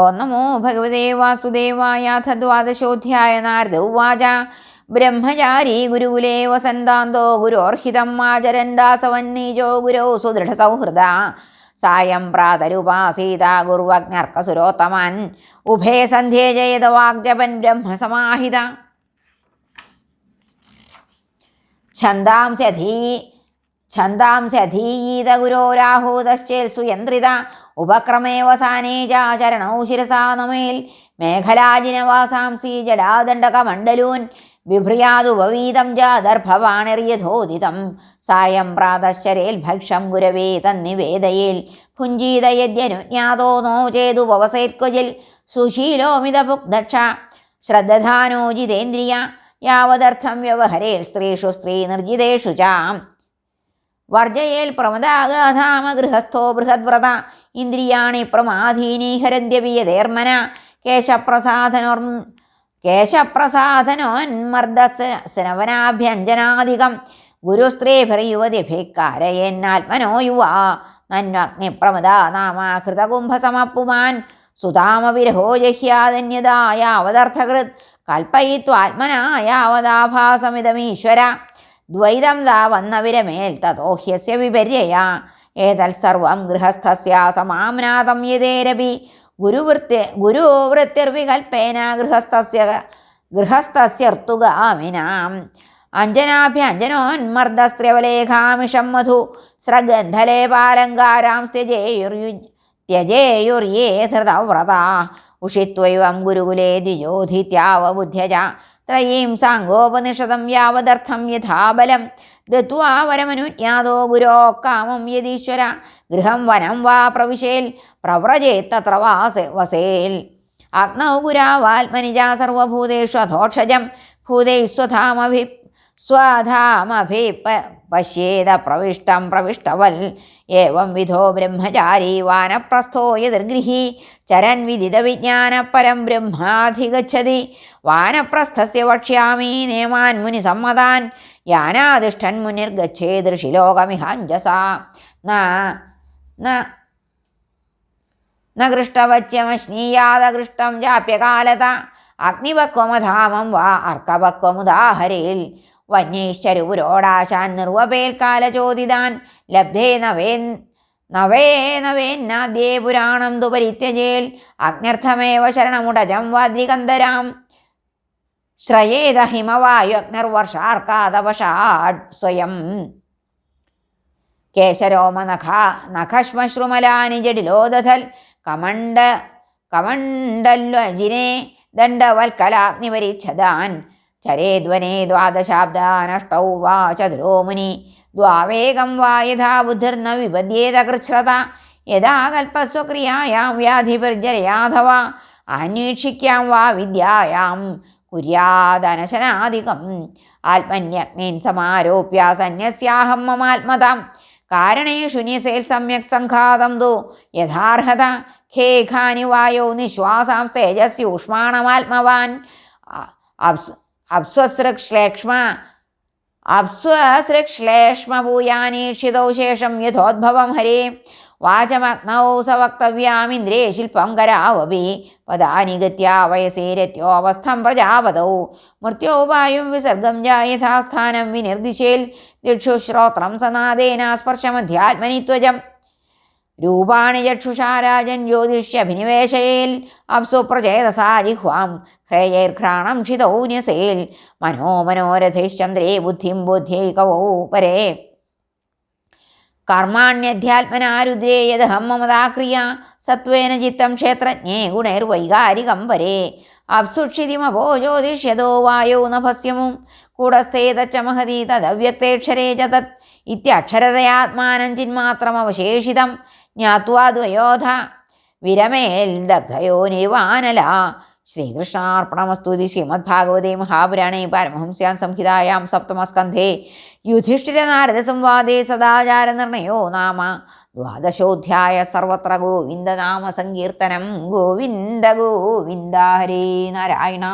ഓ നമോ ഭഗവതേ വാസുദേവായാഥ ദ്വാദശോധ്യായ നാരദ ഉവാച. ബ്രഹ്മചാരി ഗുരുകുലേ വസന്താന്തോ ഗുരോർഹിതം ആചരൻ ദാസവന്നീജോ ഗുരോ സുദൃഢ സൗഹൃദ സായം പ്രാതരുപാസീത ഗുർവജ്ഞർക്കസുരോത്തമൻ ഉഭയ സന്ധ്യേ ജയത വാഗ്ജപൻ ബ്രഹ്മസമാഹിത. ഛന്ദാംസ്യധീ ഛന്ദാംസ്യധീയീത ഗുരോരാഹൂതശ്ചേൽ സുയന്ത്രിത ശിരസാ നമേൽ. മേഖലാജിനവാസാംസി ജടാദണ്ഡകമണ്ഡലൂൻ ബിഭ്രിയാതുപവീതം ജാദർഭവാണിർയഥോദിതം സായം പ്രാതശ്ചരേൽ ഭക്ഷം ഗുരവേ തന്നിവേദയേൽ. ഭുഞ്ജീതയദ്യനുജ്ഞാതോ നോ ചേതുപവസേത്ക്വജിൽ സുശീലോമിത സുശീലോമിതഭുക്ദക്ഷ ശ്രദ്ധാനോ ജിതേന്ദ്രിയ. യാവദർത്ഥം വ്യവഹരേൽ സ്ത്രീഷു സ്ത്രീ നിർജിതേഷു ചാം. വർജയേൽ പ്രമദാഗാധാമ ഗൃഹസ്ഥോ ബൃഹദ്വ്രത. ഇന്ദ്രിയാണി പ്രമാധീനി ഹരന്ത്യവിയതേർമന കേശപ്രസാധനോർ കേശപ്രസാധനോന്മർദ്ദസ്നവനാഭ്യഞ്ജനാധികം ഗുരുസ്ത്രീഭിർയുവതിഭിക്കാരയെന്നാത്മനോ യുവാ. നന്വഗ്നിപ്രമദ നാമാകൃതകുംഭസമപ്പുമാൻ. സുതാമവിരഹോ ജഹ്യാതന്യതായാവതർത്ഥകൃത് കൽപ്പയിത്വാത്മനായാവതാഭാസമിതമീശ്വര. ദ്വൈതം ദാ വന്നവരെ മേൽ തഥോഹ്യസ്യ വിപര്യയാ. ഏതൽ സർവം ഗൃഹസ്ഥസ്യ സമാനാഥം യതേരപി ഗുരുവൃത്തി ഗുരുവൃത്തിർവികൽപ്പേന ഗൃഹസ്ഥസ്യ ഗൃഹസ്ഥ്യർത്തുകാമിനാം അഞ്ജനാഭ്യഞ്ജനോന്മർദ്ദസ്ത്രവലേഖാമിഷം മധു. സ്രഗന്ധലേപാലങ്കാരാം സ്ത്യജേയുർയു ത്യജേയുര്യേ ധൃതവ്രതാ. ഉഷിത്വം ഗുരുകുലേ ദ്വിജോധിത്യാവബുദ്ധ്യജ ത്രയീം സാങ്കോപനിഷദം യാവദർത്ഥം യഥാബലം. ദത്വാ വരമനുജ്ഞാതോ ഗുരോ കാമം യതീശ്വര. ഗൃഹം വനം വാ പ്രവിശേൽ. പ്രവ്രജേത്തത്ര വാസ വസേൽ. അഗ്നൗ ഗുരാവാത്മനിജാ സർവഭൂതേഷു അധോക്ഷജം. ഭൂതൈ സ്വധാമഭി സ്വധാമഭി പശ്യേത പ്രവിഷ്ടം പ്രവിഷ്ടവൽ ഏവം വിധോ ബ്രഹ്മചാരി വാനപ്രസ്ഥോ യതിർഗൃഹി ചരൻ വിദിത വിജ്ഞാനപരം ബ്രഹ്മാധിഗച്ഛതി വാനപ്രസ്ഥസ്യ വക്ഷ്യാമി നേമാൻ മുനി സമ്മതാൻ യാനാതിഷ്ഠൻ മുനിർഗച്ഛേദൃഷി ലോകമിഹാഞ്ജസ ന ഗൃഷ്ടവച്യമശ്നീയാതഗൃഷ്ടം ജാപ്യകാലത അഗ്നിപക്വമധാമം വാ അർക്കപക്വമുദാഹരേൽ വന്യൈശ്ചരുപുരോടാശാൻ നിർവപേൽക്കാലചോദിതാൻ ലബ്ധേ നവേൻ നവേ നവേന്നാദ്യേ പുരാണം ദുപരിത്യജേൽ അഗ്നർത്ഥമേവ ശരണമുടജം വാദ്രികന്ധരാം. ശ്രയേത ഹിമവായു അഗ്നർവർഷാർക്കാതവഷാഡ് സ്വയം. കേശരോമനഖ നഖശ്മശ്രുമലാനി ജഡിലോദധൽ കമണ്ഡ കമണ്ഡല്വജിനെ ദണ്ഡവൽക്കലാഗ്നിപരിച്ഛദാൻ ചരേദ്വനെ ദ്വാദശാബ്ദാനഷ്ടൗ വാ ചതുരോ മുനി. ദ്വാവേഗം വാ യഥാ ബുദ്ധിർന്ന വിപദ്യേത കൃച്ഛ്രത യഥാ കൽപ്പസ്വക്രിയായാം വ്യാധിപർജരയാധവ അന്വേഷിക്കാം വാ വിദ്യായാം കുര്യാദനശനാധികം. ആത്മന്യഗ്നേൻ സമാരോപ്യ സന്യസ്യാഹം മമാത്മതാം കാരണേ നിസേൽ സമ്യക് സംഘാതം ദോ യഥാർഹത ഖേഖാനി വായോ നിശ്വാസാം തേജസ്യൂഷ്മാണമാത്മവാൻ അപ്സ് अप्स्वसृक्श्लेक्ष्म अप्स्वसृक्श्लेक्ष्मभूयानीक्षितौ शेषं यथोद्भवं हरे। वाचमग्नौ स वक्तव्यामिन्द्रे शिल्पं करावपि पदानिगत्या वयसेरत्योऽवस्थं प्रजापदौ मृत्योपायुं विसर्गं च यथास्थानं विनिर्दिशेल्। दिक्षुश्रोत्रं सनादेन स्पर्शमध्यात्मनि त्वजम्। രൂപാണി ചക്ഷുഷാ രാജൻ ജ്യോതിഷ്യഭിനിവേശയേൽ അപ്സു പ്രചേതസാ ജിഹ്വാം ഹ്രേയൈർഘ്രാണം ക്ഷിതൗന്യസേൽ മനോ മനോരഥൈശ്ചന്ദ്രേ ബുദ്ധിം ബുദ്ധ്യൈകവൗ പരേ. കർമാണ്യധ്യാത്മനാരുദ്രേ യദഹം മമതാക്രിയ സത്വേന ചിത്തം ക്ഷേത്രജ്ഞേ ഗുണൈർവൈകാരികം പരേ. അപ്സുക്ഷിതിമപോ ജ്യോതിഷ്യതോ വായോ നഭസ്യമും. കൂടസ്ഥേതച്ച മഹതി തദവ്യക്തേക്ഷരേ ച തത് ഇത്യക്ഷരതയാത്മാനം ചിന്മാത്രമവശേഷിതം. ജ്ഞാത്വാ വിരമേൽ ദഗ്ധയോ നിവാനല ശ്രീകൃഷ്ണാർപ്പണമസ്തുതി ശ്രീമദ്ഭാഗവതേ മഹാപുരാണേ പരമഹംസ്യാൻ സംഹിതായാം സപ്തമസ്കന്ധേ യുധിഷ്ഠിരനാരദസംവാദേ സദാചാരനിർണയോ നാമ ദ്വാദശോധ്യായ സർവത്ര ഗോവിന്ദനാമ സങ്കീർത്തനം ഗോവിന്ദ ഗോവിന്ദ ഹരേ നാരായണ